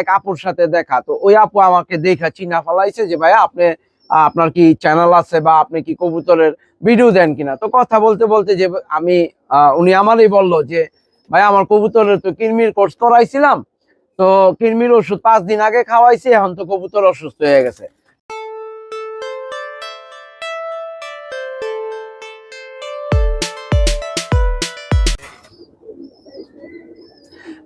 এক আপুর সাথে দেখা। তো ওই আপু আমাকে দেখা চিনা ফেলাইছে যে, ভাইয়া, আপনি, আপনার কি চ্যানেল আছে বা আপনি কি কবুতরের ভিডিও দেন কিনা? তো কথা বলতে বলতে যে, আমি উনি আমারই বলল যে ভাই আমার কবুতরের তো কিরমির কোর্স করাইছিলাম। তো কিরমির ওষুধ পাঁচ দিন আগে খাওয়াইছি, এখন তো কবুতর অসুস্থ হয়ে গেছে।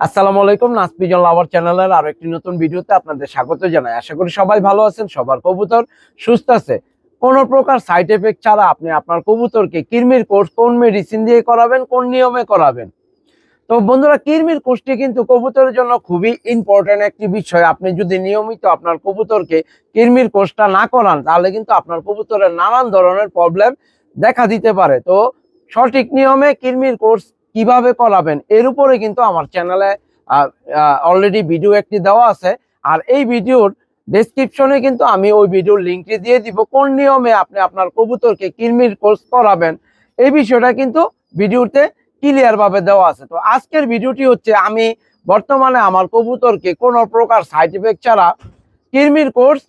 আসসালামু আলাইকুম নাসপিজন লাভার চ্যানেলের আরও একটি নতুন ভিডিওতে আপনাদের স্বাগত জানাই। আশা করি সবাই ভালো আছেন, সবার কবুতর সুস্থ আছে। কোন প্রকার সাইড এফেক্ট ছাড়া আপনি আপনার কবুতরকে কিরমির কোর্স কোন মেডিসিন দিয়ে করাবেন, কোন নিয়মে করাবেন? তো বন্ধুরা কিরমির কোর্সটি কিন্তু কবুতরের জন্য খুবই ইম্পর্টেন্ট একটি বিষয়। আপনি যদি নিয়মিত আপনার কবুতরকে কিরমির কোর্সটা না করান, তাহলে কিন্তু আপনার কবুতরের নানান ধরনের প্রবলেম দেখা দিতে পারে। তো সঠিক নিয়মে কিরমির কোর্স কীভাবে করাবেন, এর উপরে কিন্তু আমার চ্যানেলে অলরেডি ভিডিও একটি দেওয়া আছে। আর এই ভিডিওর ডেসক্রিপশনে কিন্তু আমি ওই ভিডিওর লিঙ্কটি দিয়ে দিব, কোন নিয়মে আপনি আপনার কবুতরকে কিরমির কোর্স করাবেন, এই বিষয়টা কিন্তু ভিডিওতে ক্লিয়ার ভাবে দেওয়া আছে। তো আজকের ভিডিওটি হচ্ছে, আমি বর্তমানে আমার কবুতরকে কোনো প্রকার সাইড এফেক্ট ছাড়া কিরমির কোর্স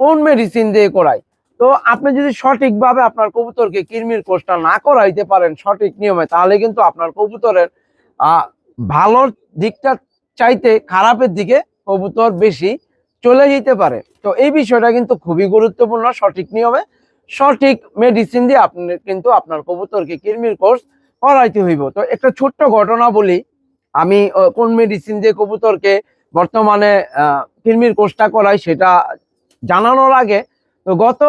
কোন মেডিসিন দিয়ে করাই? তো আপনি যদি সঠিকভাবে আপনার কবুতরকে কিরমির কোর্সটা না করাইতে পারেন সঠিক নিয়মে তাহলে কিন্তু আপনার কবুতরের ভালোর দিকটা চাইতে খারাপের দিকে কবুতর বেশি চলে যেতে পারে। তো এই বিষয়টা কিন্তু খুবই গুরুত্বপূর্ণ সঠিক নিয়মে। সঠিক মেডিসিন দিয়ে আপনি কিন্তু আপনার কবুতরকে কিরমির কোর্স করাইতে হইব। তো একটা ছোট্ট ঘটনা বলি। আমি কোন মেডিসিন দিয়ে কবুতরকে বর্তমানে আহ, কিরমির কোর্সটা করাই সেটা জানানোর আগে তো গত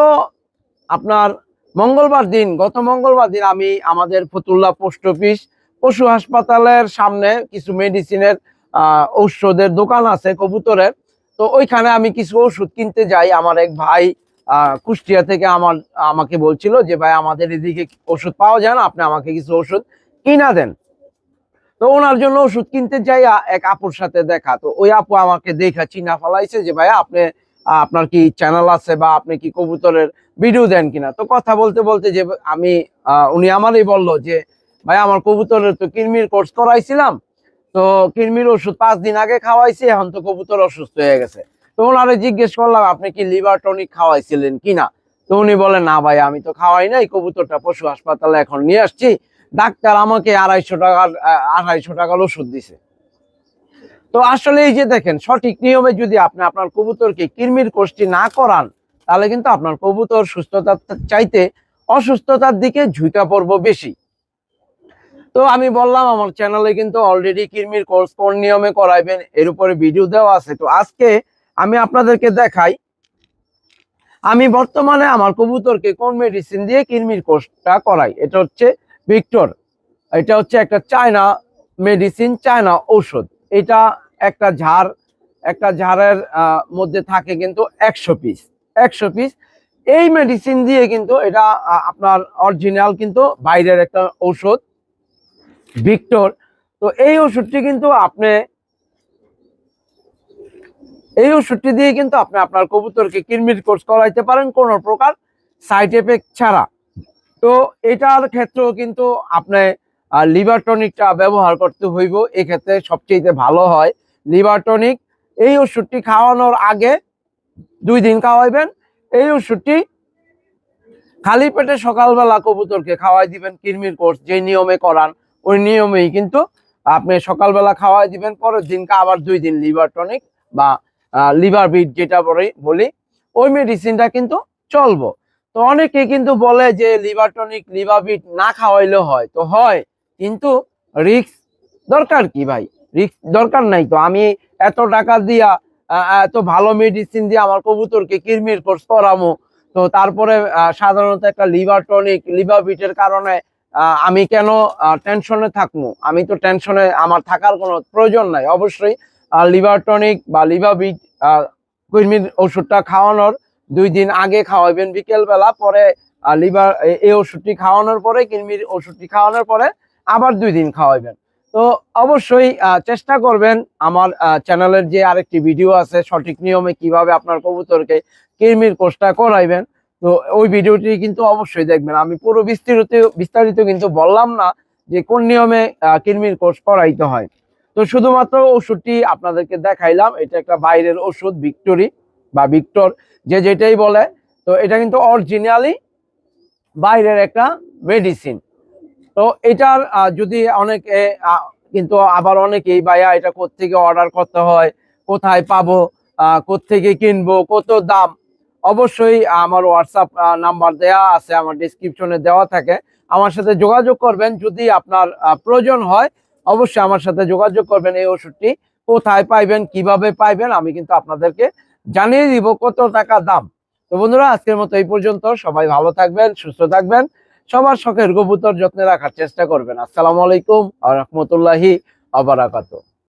আপনার মঙ্গলবার দিন, গত মঙ্গলবার দিন আমি আমাদের ফতুল্লা পোস্ট অফিস, পশু হাসপাতালের সামনে কিছু মেডিসিনের ঔষধের দোকান আছে, কবুতরের। তো ওইখানে আমি কিছু ওষুধ কিনতে যাই। আমার এক ভাই কুষ্টিয়া থেকে আমার, আমাকে বলছিল যে, ভাই, আমাদের এদিকে ওষুধ পাওয়া যায় না, আপনি আমাকে কিছু ওষুধ কিনা দেন। তো ওনার জন্য ওষুধ কিনতে যাই এক আপুর সাথে দেখা। তো ওই আপু আমাকে দেখা চিনা ফেলাইছে যে, ভাইয়া, আপনি আপনার কি চ্যানেল আছে বা আপনি কি কবুতরের ভিডিও দেন কিনা? তো কথা বলতে বলতে যে আমি উনি আমারই বলল যে, ভাই, আমার কবুতরের তো কিরমির কোর্স করাইছিলাম। তো কিরমির ওষুধ পাঁচ দিন আগে খাওয়াইছি, এখন তো কবুতর অসুস্থ হয়ে গেছে। তো ওনারে জিজ্ঞেস করলাম, আপনি কি লিভার টনিক খাওয়াইছিলেন কিনা? তো উনি বলেন না ভাই, আমি তো খাওয়াই নাই, কবুতরটা পশু হাসপাতালে এখন নিয়ে আসছি। ডাক্তার আমাকে আড়াইশো টাকার আড়াইশো টাকার ওষুধ দিছে। তো আসলে এই যে দেখেন, সঠিক নিয়মে যদি আপনি আপনার কবুতরকে কিরমির কোষ্ঠী না করান, তাহলে কিন্তু আপনার কবুতর সুস্থতার চাইতে অসুস্থতার দিকে ঝুঁকা পড়ব বেশি। তো আমি বললাম, আমার চ্যানেলে কিন্তু অলরেডি কিরমির কোর্স কোন নিয়মে করাইবেন, এর উপরে ভিডিও দেওয়া আছে। তো আজকে আমি আপনাদেরকে দেখাই, আমি বর্তমানে আমার কবুতরকে কোন মেডিসিন দিয়ে কিরমির কোর্সটা করাই, এটা হচ্ছে ভিক্টর, এটা হচ্ছে একটা চায়না মেডিসিন চায়না ঔষধ। এটা একটা ঝাড়, একটা ঝাড়ের মধ্যে থাকে কিন্তু একশো পিস একশো পিস এই মেডিসিন দিয়ে কিন্তু এটা আপনার অরিজিনাল কিন্তু বাইরের একটা ঔষধ ভিক্টর তো এই ওষুধটি কিন্তু আপনি, এই ওষুধটি দিয়ে কিন্তু আপনি আপনার কবুতরকে কিরমির কোর্স করাইতে পারেন কোনো প্রকার সাইড এফেক্ট ছাড়া। তো এটার ক্ষেত্রেও কিন্তু আপনি লিভার টনিকটা ব্যবহার করতে হইব, এক্ষেত্রে সবচেয়ে ভালো হয়। লিভার টনিক এই ওষুধটি খাওয়ানোর আগে দুই দিন খাওয়াইবেন। এই ওষুধটি খালি পেটে সকালবেলা কবুতরকে খাওয়াই দিবেন কিরমির কোর্স যে নিয়মে করান, ওই নিয়মেই কিন্তু আপনি সকালবেলা খাওয়াই দিবেন, পরের দিনকে আবার দুই দিন লিভার টনিক বা লিভার বিট যেটা বলি ওই মেডিসিনটা কিন্তু চলবো। তো অনেকে কিন্তু বলে যে লিভার টনিক লিভার বিট না খাওয়াইলেও হয়। তো হয়, কিন্তু রিক্স দরকার কি ভাই? রিক্স দরকার নাই তো। আমি এত টাকা দিয়া এত ভালো মেডিসিন দিয়ে আমার কবুতরকে কিরমির কোর্স করামো। তো তারপরে সাধারণত একটা লিভার টনিক লিভার বিটের কারণে আমি কেন টেনশনে থাকব আমি তো টেনশনে আমার থাকার কোনো প্রয়োজন নাই। অবশ্যই লিভার টনিক বা লিভার বিট কর্মীর ওষুধটা খাওয়ানোর দুই দিন আগে খাওয়াবেন বিকেল বেলা পরে লিভার এই ওষুধটি খাওয়ানোর পরে, কৃমির ওষুধটি খাওয়ানোর পরে আবার দুই দিন খাওয়াবেন। তো অবশ্যই চেষ্টা করবেন আমার চ্যানেলের যে আরেকটি ভিডিও আছে, সঠিক নিয়মে কীভাবে আপনার কবুতরকে কৃমির কোষটা করাইবেন, তো ওই ভিডিওটি কিন্তু অবশ্যই দেখবেন। আমি পুরো বিস্তারিত বিস্তারিত কিন্তু বললাম না যে কোন নিয়মে কৃমির কোষ করাইতে হয়। তো শুধুমাত্র ওষুধটি আপনাদেরকে দেখাইলাম, এটা একটা বাইরের ওষুধ, ভিক্টোরি বা ভিক্টর, যে যেটাই বলে, তো এটা কিন্তু অরিজিনালি বাইরের একটা মেডিসিন। তো এটার যদি অনেকে কিন্তু আবার অনেকেই ভাইয়া এটা কোত্থেকে অর্ডার করতে হয় কোথায় পাবো আহ, কোত্থেকে কিনবো কত দাম? অবশ্যই আমার হোয়াটসঅ্যাপ নাম্বার দেওয়া আছে আমার ডিসক্রিপশনে দেওয়া থাকে। আমার সাথে যোগাযোগ করবেন যদি আপনার প্রয়োজন হয় অবশ্যই আমার সাথে যোগাযোগ করবেন এই ওষুধটি। কোথায় পাইবেন কীভাবে পাইবেন আমি কিন্তু আপনাদেরকে জানিয়ে দিব কত টাকা দাম। তো বন্ধুরা আজকের মতো এই পর্যন্ত। সবাই ভালো থাকবেন সুস্থ থাকবেন। সবার শখের কবুতর যত্নে রাখার চেষ্টা করবেন। আসসালামু আলাইকুম আ রহমতুল্লাহি আবারাকাতু